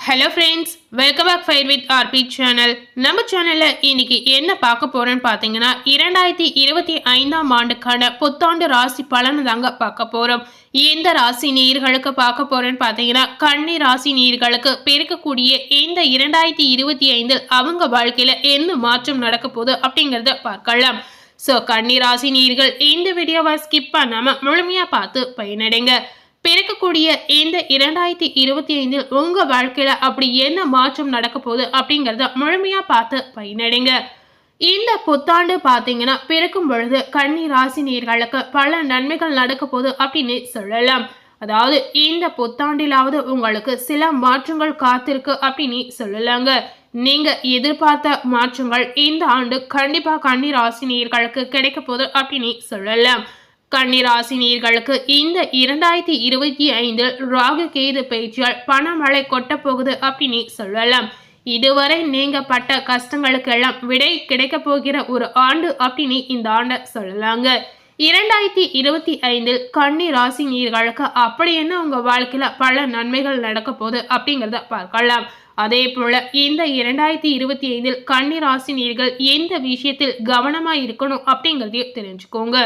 Hello friends welcome back fire with RP channel நம்ம சேனலில் இன்னைக்கு என்ன பார்க்க போகிறோன்னு பார்த்தீங்கன்னா இரண்டாயிரத்தி இருபத்தி ஐந்தாம் ஆண்டுக்கான புத்தாண்டு ராசி பலனை தாங்க பார்க்க போகிறோம் எந்த ராசி நீர்களுக்கு பார்க்க போகிறேன்னு பார்த்தீங்கன்னா கன்னி ராசி நீர்களுக்கு பிறக்கக்கூடிய இந்த இரண்டாயிரத்தி இருபத்தி ஐந்தில் அவங்க வாழ்க்கையில் என்ன மாற்றம் நடக்க போகுது அப்படிங்கிறத பார்க்கலாம். ஸோ கன்னி ராசி நீர்கள் இந்த வீடியோவை ஸ்கிப் பண்ணாமல் முழுமையாக பார்த்து பயனடைங்க. பிறக்கக்கூடிய இந்த இரண்டாயிரத்தி இருபத்தி ஐந்தில் உங்க வாழ்க்கையில அப்படி என்ன மாற்றம் நடக்க போகுது அப்படிங்கறத முழுமையா பார்த்து பயனடைங்க. இந்த புத்தாண்டு பார்த்தீங்கன்னா பிறக்கும் பொழுது கன்னி ராசி நேர்களுக்கு பல நன்மைகள் நடக்க போகுது அப்படின்னு சொல்லலாம். அதாவது இந்த புத்தாண்டிலாவது உங்களுக்கு சில மாற்றங்கள் காத்திருக்கு அப்படின்னு சொல்லலாங்க. நீங்க எதிர்பார்த்த மாற்றங்கள் இந்த ஆண்டு கண்டிப்பா கன்னி ராசி நேர்களுக்கு கிடைக்க போகுது அப்படின்னு சொல்லலாம். கன்னிராசினியர்களுக்கு இந்த இரண்டாயிரத்தி இருபத்தி ஐந்தில் ராகு கேது பயிற்சியால் பணமழை கொட்ட போகுது அப்படின்னு சொல்லலாம். இதுவரை நீங்க பட்ட கஷ்டங்களுக்கெல்லாம் விடை கிடைக்க போகிற ஒரு ஆண்டு அப்படின்னு இந்த ஆண்டை சொல்லலாங்க. இரண்டாயிரத்தி இருபத்தி ஐந்தில் கன்னி ராசி நீர்களுக்கு அப்படி என்ன உங்க வாழ்க்கையில பல நன்மைகள் நடக்க போகுது அப்படிங்கிறத பார்க்கலாம். அதே போல இந்த இரண்டாயிரத்தி இருபத்தி ஐந்தில் கன்னி ராசி நீர்கள் எந்த விஷயத்தில் கவனமா இருக்கணும் அப்படிங்கிறதையும் தெரிஞ்சுக்கோங்க.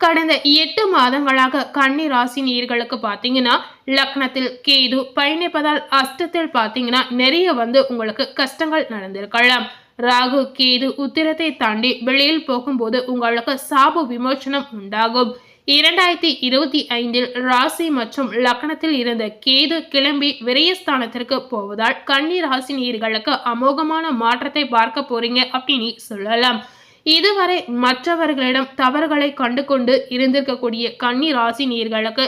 கடந்த எட்டு மாதங்களாக கன்னி ராசி நீர்களுக்கு பார்த்தீங்கன்னா லக்னத்தில் கேது பயணிப்பதால் அஷ்டத்தில் பார்த்தீங்கன்னா நிறைய வந்து உங்களுக்கு கஷ்டங்கள் நடந்திருக்கலாம். ராகு கேது உத்திரத்தை தாண்டி வெளியில் போகும்போது உங்களுக்கு சாப விமோச்சனம் உண்டாகும். இரண்டாயிரத்தி இருபத்தி ஐந்தில் ராசி மற்றும் லக்னத்தில் இருந்த கேது கிளம்பி விரயஸ்தானத்திற்கு போவதால் கன்னி ராசி நீர்களுக்கு அமோகமான மாற்றத்தை பார்க்க போறீங்க அப்படின்னு சொல்லலாம். இதுவரை மற்றவர்களிடம் தவறுகளை கண்டு கொண்டு இருந்திருக்கக்கூடிய கன்னி ராசி நீர்களுக்கு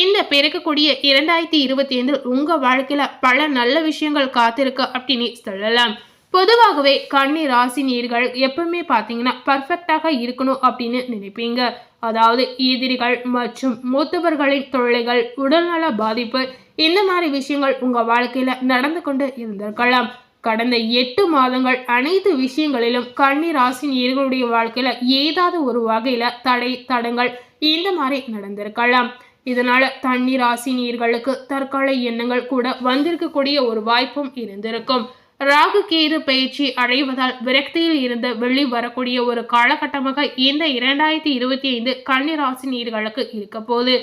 இந்த பிறக்கக்கூடிய இரண்டாயிரத்தி இருபத்தி ஐந்தில் உங்க வாழ்க்கையில பல நல்ல விஷயங்கள் காத்திருக்கு அப்படின்னு சொல்லலாம். பொதுவாகவே கன்னி ராசி நீர்கள் எப்பவுமே பார்த்தீங்கன்னா பர்ஃபெக்டாக இருக்கணும் அப்படின்னு நினைப்பீங்க. அதாவது எதிரிகள் மற்றும் மூத்தவர்களின் தொல்லைகள் உடல்நல பாதிப்பு இந்த மாதிரி விஷயங்கள் உங்க வாழ்க்கையில நடந்து கொண்டு இருந்திருக்கலாம். கடந்த எட்டு மாதங்கள் அனைத்து விஷயங்களிலும் கண்ணீர் ராசி நேர்களுடைய வாழ்க்கையில ஏதாவது ஒரு வகையில தடை தடங்கள் இந்த மாதிரி நடந்திருக்கலாம். இதனால தண்ணி ராசி நீர்களுக்கு தற்கால எண்ணங்கள் கூட வந்திருக்கக்கூடிய ஒரு வாய்ப்பும் இருந்திருக்கும். ராகு கேது பயிற்சி அடைவதால் விரக்தியில் இருந்த வெளி வரக்கூடிய ஒரு காலகட்டமாக இந்த இரண்டாயிரத்தி இருபத்தி ஐந்து கன்னிராசி நீர்களுக்கு இருக்க போது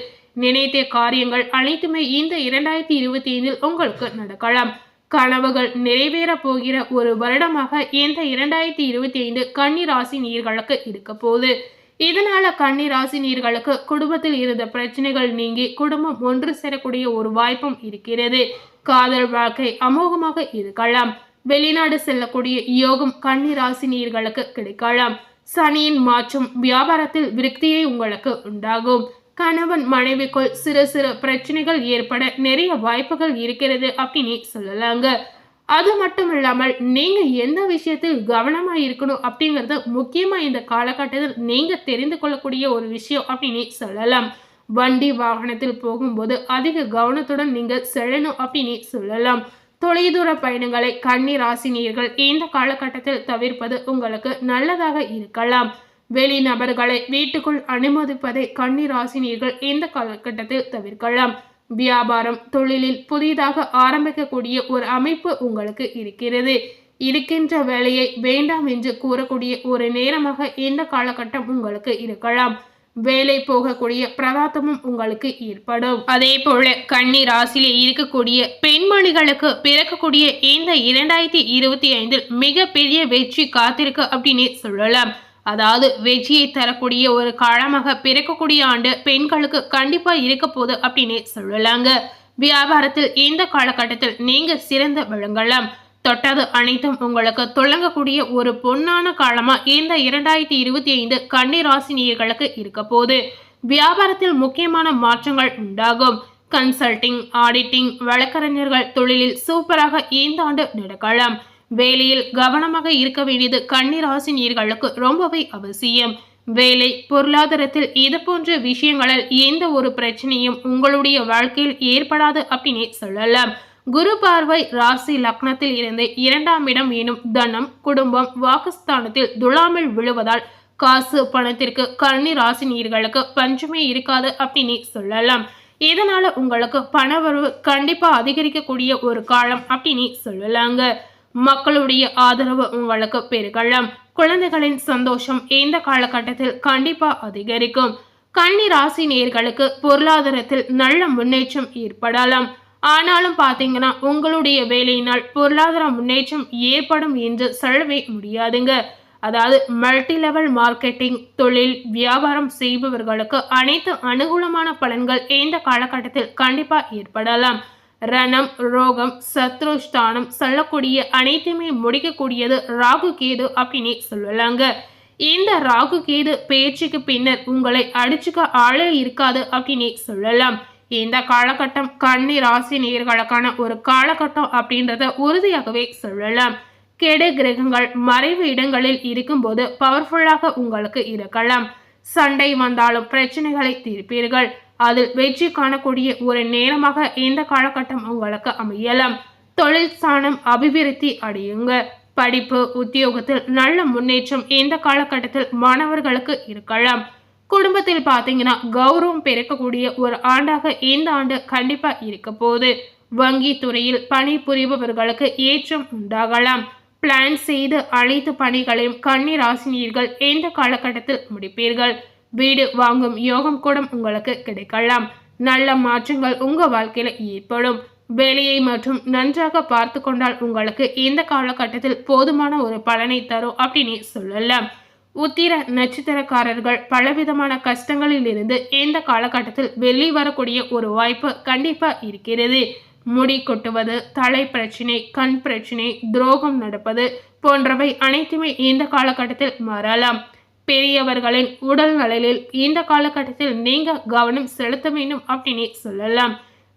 நினைத்த காரியங்கள் அனைத்துமே இந்த இரண்டாயிரத்தி இருபத்தி ஐந்தில் உங்களுக்கு நடக்கலாம். கனவுகள் நிறைவேற போகிற ஒரு வருடமாக இந்த இரண்டாயிரத்தி இருபத்தி ஐந்து கன்னிராசி நீர்களுக்கு இருக்க போகுது. இதனால கன்னிராசி நீர்களுக்கு குடும்பத்தில் இருந்த பிரச்சனைகள் நீங்கி குடும்பம் ஒன்று சேரக்கூடிய ஒரு வாய்ப்பும் இருக்கிறது. காதல் வாழ்க்கை அமோகமாக இருக்கலாம். வெளிநாடு செல்லக்கூடிய யோகம் கன்னிராசி நீர்களுக்கு கிடைக்கலாம். சனியின் மாற்றம் வியாபாரத்தில் விருத்தியை உங்களுக்கு உண்டாகும். கணவன் மனைவிக்குள் சிறு சிறு பிரச்சனைகள் ஏற்பட நிறைய வாய்ப்புகள் இருக்கிறது அப்படின்னு சொல்லலாங்க. அது மட்டும் இல்லாமல் நீங்க எந்த விஷயத்தில் கவனமா இருக்கணும் அப்படிங்கறது முக்கியமா இந்த காலகட்டத்தில் நீங்க தெரிந்து கொள்ளக்கூடிய ஒரு விஷயம் அப்படின்னு சொல்லலாம். வண்டி வாகனத்தில் போகும்போது அதிக கவனத்துடன் நீங்க செல்லணும் அப்படின்னு சொல்லலாம். தொலைதூர பயணங்களை கன்னி ராசினியர்கள் இந்த காலகட்டத்தில் தவிர்ப்பது உங்களுக்கு நல்லதாக இருக்கலாம். வெளிநபர்களை வீட்டுக்குள் அனுமதிப்பதை கன்னிராசினியர்கள் இந்த காலகட்டத்தில் தவிர்க்கலாம். வியாபாரம் தொழிலில் புதிதாக ஆரம்பிக்கக்கூடிய ஒரு அமைப்பு உங்களுக்கு இருக்கிறது. இருக்கின்ற வேலையை வேண்டாம் என்று கூறக்கூடிய ஒரு நேரமாக இந்த காலகட்டம் உங்களுக்கு இருக்கலாம். வேலை போகக்கூடிய பிரதாத்தமும் உங்களுக்கு ஏற்படும். அதே போல கன்னி ராசியிலே இருக்கக்கூடிய பெண்மணிகளுக்கு பிறக்கக்கூடிய இந்த இரண்டாயிரத்தி இருபத்தி ஐந்தில் மிகப்பெரிய வெற்றி காத்திருக்கு அப்படின்னு சொல்லலாம். அதாவது வெற்றியை தரக்கூடிய ஒரு காலமாக பிறக்கக்கூடிய ஆண்டு பெண்களுக்கு கண்டிப்பா இருக்க போகுது அப்படின்னு சொல்லலாங்க. வியாபாரத்தில் இந்த காலகட்டத்தில் நீங்க சிறந்து விளங்கலாம். தொட்டது அனைத்தும் உங்களுக்கு தொடங்கக்கூடிய ஒரு பொன்னான காலமா இந்த இரண்டாயிரத்தி இருபத்தி ஐந்து கன்னிராசினியர்களுக்கு இருக்க போது வியாபாரத்தில் முக்கியமான மாற்றங்கள் உண்டாகும். கன்சல்டிங் ஆடிட்டிங் வழக்கறிஞர்கள் தொழிலில் சூப்பராக இந்த ஆண்டு நடக்கலாம். வேலையில் கவனமாக இருக்க வேண்டியது கன்னிராசினியர்களுக்கு ரொம்பவே அவசியம். வேலை பொருளாதாரத்தில் இது போன்ற விஷயங்களில் எந்த ஒரு பிரச்சனையும் உங்களுடைய வாழ்க்கையில் ஏற்படாது அப்படின்னே சொல்லலாம். குரு பார்வை ராசி லக்னத்தில் இருந்து இரண்டாம் இடம் எனும் தனம் குடும்பம் வாக்குஸ்தானத்தில் துலாமில் விழுவதால் காசு பணத்திற்கு கன்னி ராசி நீர்களுக்கு பஞ்சமே இருக்காது அப்படின்னு சொல்லலாம். இதனால உங்களுக்கு பணவரவு கண்டிப்பா அதிகரிக்கக்கூடிய ஒரு காலம் அப்படின்னு சொல்லலாங்க. மக்களுடைய ஆதரவு உங்களுக்கு பெருகலாம். குழந்தைகளின் சந்தோஷம் இந்த காலகட்டத்தில் கண்டிப்பா அதிகரிக்கும். கன்னி ராசி நேர்களுக்கு பொருளாதாரத்தில் நல்ல முன்னேற்றம் ஏற்படலாம். ஆனாலும் பாத்தீங்கன்னா உங்களுடைய வேலையினால் பொருளாதார முன்னேற்றம் ஏற்படும் என்று சொல்லவே முடியாதுங்க. அதாவது மல்டி லெவல் மார்க்கெட்டிங் தொழில் வியாபாரம் செய்பவர்களுக்கு அனைத்து அனுகூலமான பலன்கள் இந்த காலகட்டத்தில் கண்டிப்பா ஏற்படலாம். ரணம் ரோகம் சத்ருஷ்டானம் சொல்லக்கூடிய அனைத்துமே முடிக்கக்கூடியது ராகு கேது அப்படின்னு சொல்லலாங்க. இந்த ராகு கேது பேச்சுக்கு பின்னர் உங்களை அடிச்சுக்க ஆளே இருக்காது அப்படின்னு சொல்லலாம். இந்த காலகட்டம் கன்னி ராசி நேர்களுக்கான ஒரு காலகட்டம் அப்படின்றத உறுதியாகவே சொல்லலாம். கெடு கிரகங்கள் மறைவு இடங்களில் இருக்கும்போது பவர்ஃபுல்லாக உங்களுக்கு இருக்கலாம். சண்டை வந்தாலும் பிரச்சனைகளை தீர்ப்பீர்கள். அதில் வெற்றி காணக்கூடிய ஒரு நேரமாக இந்த காலகட்டம் உங்களுக்கு அமையலாம். தொழில் ஸ்தானம் அபிவிருத்தி அடையுங்க. படிப்பு உத்தியோகத்தில் நல்ல முன்னேற்றம் இந்த காலகட்டத்தில் மாணவர்களுக்கு இருக்கலாம். குடும்பத்தில் பார்த்தீங்கன்னா கௌரவம் பெருக்கக்கூடிய ஒரு ஆண்டாக இந்த ஆண்டு கண்டிப்பா இருக்க போகுது. வங்கி துறையில் பணிபுரிபவர்களுக்கு ஏற்றம் உண்டாகலாம். பிளான் செய்து அனைத்து பணிகளையும் கன்னி ராசினியர்கள் இந்த காலகட்டத்தில் முடிப்பீர்கள். வீடு வாங்கும் யோகம் கூட உங்களுக்கு கிடைக்கலாம். நல்ல மாற்றங்கள் உங்க வாழ்க்கையில ஏற்படும். வேலையை மற்றும் நன்றாக பார்த்து கொண்டால் உங்களுக்கு இந்த காலகட்டத்தில் போதுமான ஒரு பலனை தரும் அப்படின்னு சொல்லலாம் உத்திர நட்சத்திரக்காரர்கள் பலவிதமான கஷ்டங்களில் இருந்து இந்த காலகட்டத்தில் வெளி வரக்கூடிய ஒரு வாய்ப்பு கண்டிப்பா இருக்கிறது. முடி கொட்டுவது தலை பிரச்சனை கண் பிரச்சனை துரோகம் நடப்பது போன்றவை அனைத்துமே இந்த காலகட்டத்தில் மாறலாம் பெரியவர்களின் உடல் நலனில் இந்த காலகட்டத்தில் நீங்க கவனம் செலுத்த வேண்டும் அப்படின்னு சொல்லலாம்.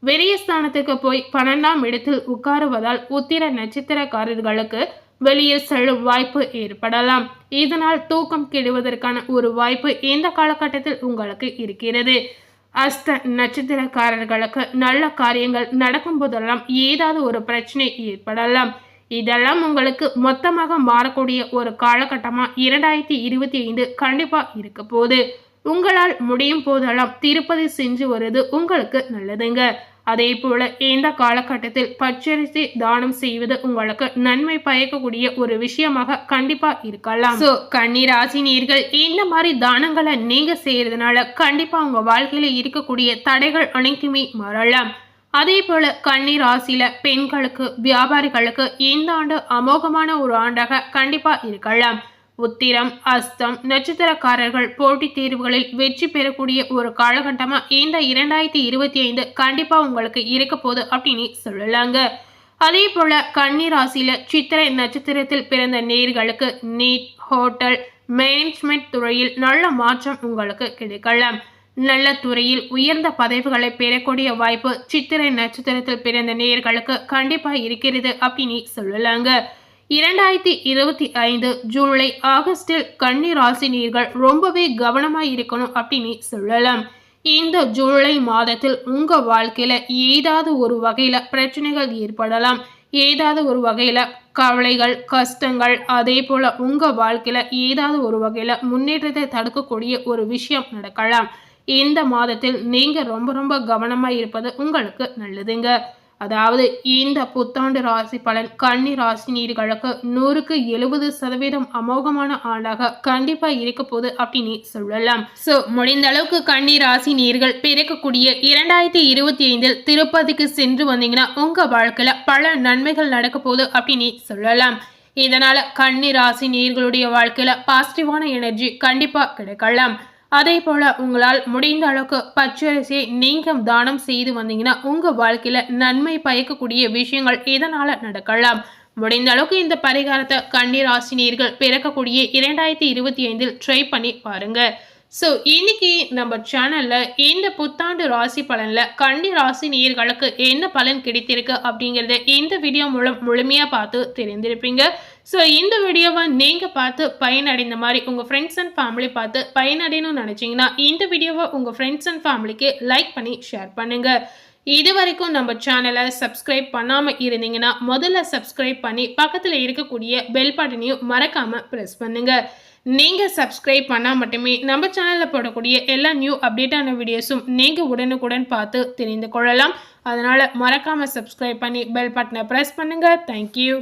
வெளிய ஸ்தானத்துக்கு போய் பன்னெண்டாம் இடத்தில் உட்காருவதால் உத்திர நட்சத்திரக்காரர்களுக்கு வெளியே செல்லும் வாய்ப்பு ஏற்படலாம். இதனால் தூக்கம் கெடுவதற்கான ஒரு வாய்ப்பு இந்த காலகட்டத்தில் உங்களுக்கு இருக்கிறது. அஸ்த நட்சத்திரக்காரர்களுக்கு நல்ல காரியங்கள் நடக்கும் போதெல்லாம் ஏதாவது ஒரு பிரச்சனை ஏற்படலாம். இதெல்லாம் உங்களுக்கு மொத்தமாக மாறக்கூடிய ஒரு காலகட்டமாக இரண்டாயிரத்தி இருபத்தி ஐந்து கண்டிப்பாக இருக்க போகுது. உங்களால் முடியும் போதெல்லாம் திருப்பதி செஞ்சு வருது உங்களுக்கு நல்லதுங்க. அதே போல இந்த காலகட்டத்தில் பச்சரிசி தானம் செய்வது உங்களுக்கு நன்மை பயக்கக்கூடிய ஒரு விஷயமாக கண்டிப்பா இருக்கலாம். ஸோ கன்னிராசி நீர்கள் இந்த மாதிரி தானங்களை நீங்க செய்யறதுனால கண்டிப்பா உங்க வாழ்க்கையில இருக்கக்கூடிய தடைகள் அனைத்துமே மாறலாம். அதே போல கன்னி ராசியில பெண்களுக்கு வியாபாரிகளுக்கு இந்த ஆண்டு அமோகமான ஒரு ஆண்டாக கண்டிப்பா இருக்கலாம். உத்திரம் அஸ்தம் நட்சத்திரக்காரர்கள் போட்டித் தேர்வுகளில் வெற்றி பெறக்கூடிய ஒரு காலகட்டமா இந்த இரண்டாயிரத்தி இருபத்தி ஐந்து கண்டிப்பா உங்களுக்கு இருக்க போகுது அப்படின்னு சொல்லலாங்க. அதே போல கன்னி ராசியில சித்திரை நட்சத்திரத்தில் பிறந்த நேர்களுக்கு நீட் ஹோட்டல் மேனேஜ்மெண்ட் துறையில் நல்ல மாற்றம் உங்களுக்கு கிடைக்கலாம். நல்ல துறையில் உயர்ந்த பதவிகளை பெறக்கூடிய வாய்ப்பு சித்திரை நட்சத்திரத்தில் பிறந்த நேர்களுக்கு கண்டிப்பா இருக்கிறது அப்படின்னு சொல்லலாங்க. இரண்டாயிரத்தி இருபத்தி ஐந்து ஜூலை ஆகஸ்டில் கன்னி நீர்கள் ரொம்பவே கவனமா இருக்கணும் அப்படின்னு சொல்லலாம். இந்த ஜூலை மாதத்தில் உங்க வாழ்க்கையில ஏதாவது ஒரு வகையில பிரச்சனைகள் ஏற்படலாம். ஏதாவது ஒரு வகையில கவலைகள் கஷ்டங்கள் அதே போல உங்க வாழ்க்கையில ஏதாவது ஒரு வகையில முன்னேற்றத்தை தடுக்கக்கூடிய ஒரு விஷயம் நடக்கலாம். இந்த மாதத்தில் நீங்கள் ரொம்ப ரொம்ப கவனமாக இருப்பது உங்களுக்கு நல்லதுங்க. அதாவது இந்த புத்தாண்டு ராசி பலன் கன்னி ராசினியர்களுக்கு நூறுக்கு எழுபது சதவீதம் அமோகமான ஆண்டாக கண்டிப்பா இருக்க போகுது அப்படின்னு சொல்லலாம். ஸோ முடிந்த அளவுக்கு கன்னி ராசி நீர்கள் பிறக்கக்கூடிய இரண்டாயிரத்தி இருபத்தி ஐந்தில் திருப்பதிக்கு சென்று வந்தீங்கன்னா உங்க வாழ்க்கையில பல நன்மைகள் நடக்க போகுது அப்படின்னு சொல்லலாம். இதனால கன்னி ராசி நீர்களுடைய வாழ்க்கையில பாசிட்டிவான எனர்ஜி கண்டிப்பா கிடைக்கலாம். அதே போல் உங்களால் முடிந்த அளவுக்கு பச்சரிசியை நீங்கள் தானம் செய்து வந்தீங்கன்னா உங்கள் வாழ்க்கையில் நன்மை பயக்கக்கூடிய விஷயங்கள் இதனால் நடக்கலாம்? முடிந்த அளவுக்கு இந்த பரிகாரத்தை கண்ணீர் ஆசினியர்கள் பிறக்கக்கூடிய இரண்டாயிரத்தி இருபத்தி ஐந்தில் ட்ரை பண்ணி பாருங்கள் ஸோ இன்னைக்கு நம்ம சேனலில் இந்த புத்தாண்டு ராசி பலனில் கண்டி ராசி நேர்களுக்கு என்ன பலன் கிடைத்திருக்கு அப்படிங்கிறத இந்த வீடியோ மூலம் முழுமையாக பார்த்து தெரிந்திருப்பீங்க. ஸோ இந்த வீடியோவை நீங்கள் பார்த்து பயனடைந்த மாதிரி உங்கள் ஃப்ரெண்ட்ஸ் அண்ட் ஃபேமிலி பார்த்து பயனடையணும்னு நினச்சிங்கன்னா இந்த வீடியோவை உங்கள் ஃப்ரெண்ட்ஸ் அண்ட் ஃபேமிலிக்கு லைக் பண்ணி ஷேர் பண்ணுங்கள் இது வரைக்கும் நம்ம சேனலை சப்ஸ்கிரைப் பண்ணாமல் இருந்தீங்கன்னா முதல்ல சப்ஸ்கிரைப் பண்ணி பக்கத்தில் இருக்கக்கூடிய பெல் பட்டனையும் மறக்காமல் ப்ரெஸ் பண்ணுங்கள் நீங்கள் சப்ஸ்கிரைப் பண்ணால் மட்டுமே நம்ம சேனலில் போடக்கூடிய எல்லா நியூ அப்டேட்டான வீடியோஸும் நீங்கள் உடனுக்குடன் பார்த்து தெரிந்து கொள்ளலாம். அதனால் மறக்காமல் சப்ஸ்கிரைப் பண்ணி பெல் பட்டனை ப்ரெஸ் பண்ணுங்கள் தேங்க்யூ